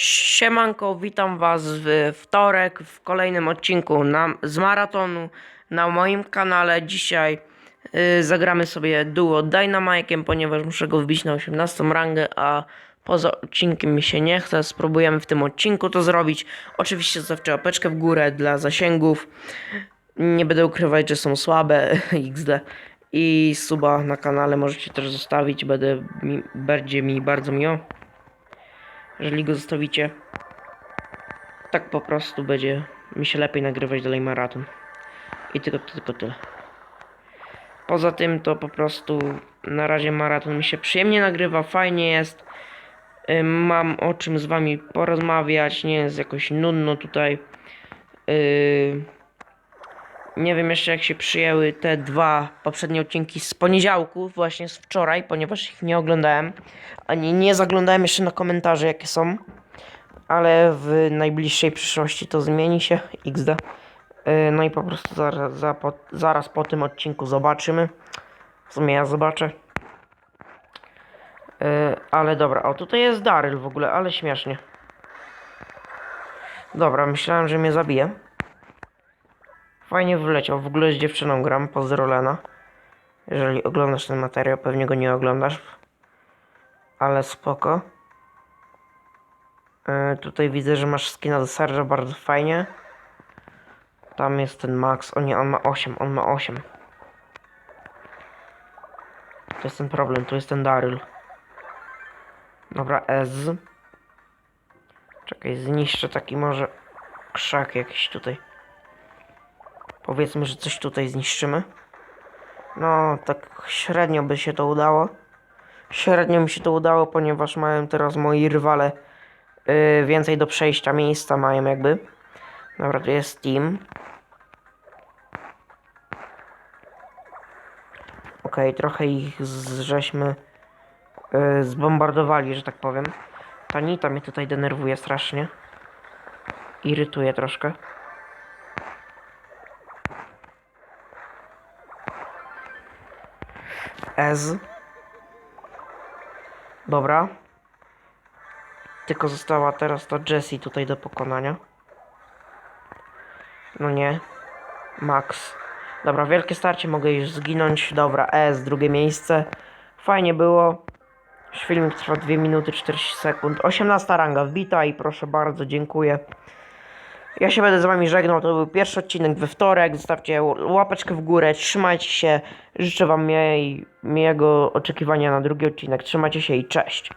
Siemanko, witam was w wtorek w kolejnym odcinku na, z maratonu na moim kanale. Dzisiaj y, zagramy sobie duo Dynamike'iem, ponieważ muszę go wbić na 18 rangę, a poza odcinkiem mi się nie chce. Spróbujemy w tym odcinku to zrobić. Oczywiście zostawcie łapeczkę w górę dla zasięgów. Nie będę ukrywać, że są słabe XD. I suba na kanale możecie też zostawić, będę mi, będzie mi bardzo miło jeżeli go zostawicie. Tak po prostu będzie mi się lepiej nagrywać dalej maraton. I tylko, tylko tyle. Poza tym to po prostu na razie maraton mi się przyjemnie nagrywa, fajnie jest. Mam o czym z wami porozmawiać, nie jest jakoś nudno tutaj. Yy, nie wiem jeszcze jak się przyjęły te dwa poprzednie odcinki z poniedziałku, właśnie z wczoraj, ponieważ ich nie oglądałem. Ani nie zaglądałem jeszcze na komentarze jakie są. Ale w najbliższej przyszłości to zmieni się. XD. Yy, No i po prostu zaraz, za, po, zaraz po tym odcinku zobaczymy. W sumie ja zobaczę. Yy, ale dobra, o tutaj jest Daryl w ogóle, ale śmiesznie. Dobra, myślałem, że mnie zabije. Fajnie wyleciał. W ogóle z dziewczyną gram. Pozdro Lena. Jeżeli oglądasz ten materiał, pewnie go nie oglądasz. Ale spoko. E, tutaj widzę, że masz skina do Sarge, bardzo fajnie. Tam jest ten Max. O nie, on ma 8, on ma 8. To jest ten problem, tu jest ten Daryl. Dobra, Ez. Czekaj, zniszczę taki może krzak jakiś tutaj. Powiedzmy, że coś tutaj zniszczymy. No, tak średnio by się to udało. Średnio mi się to udało, ponieważ mają teraz moi rywale yy, więcej do przejścia miejsca mają jakby. Dobra, to jest team. Okej, trochę ich żeśmy yy, zbombardowali, że tak powiem. Ta Nita mnie tutaj denerwuje strasznie. Irytuje troszkę. Ez. Dobra. Tylko została teraz ta Jessie tutaj do pokonania. No nie. Max. Dobra, wielkie starcie, mogę już zginąć. Dobra, Ez, drugie miejsce. Fajnie było. Filmik trwa 2 minuty 40 sekund. 18 ranga wbita i proszę bardzo, dziękuję. Ja się będę z wami żegnał. To był pierwszy odcinek we wtorek. Zostawcie łapeczkę w górę. Trzymajcie się. Życzę wam miłego oczekiwania na drugi odcinek. Trzymajcie się i cześć.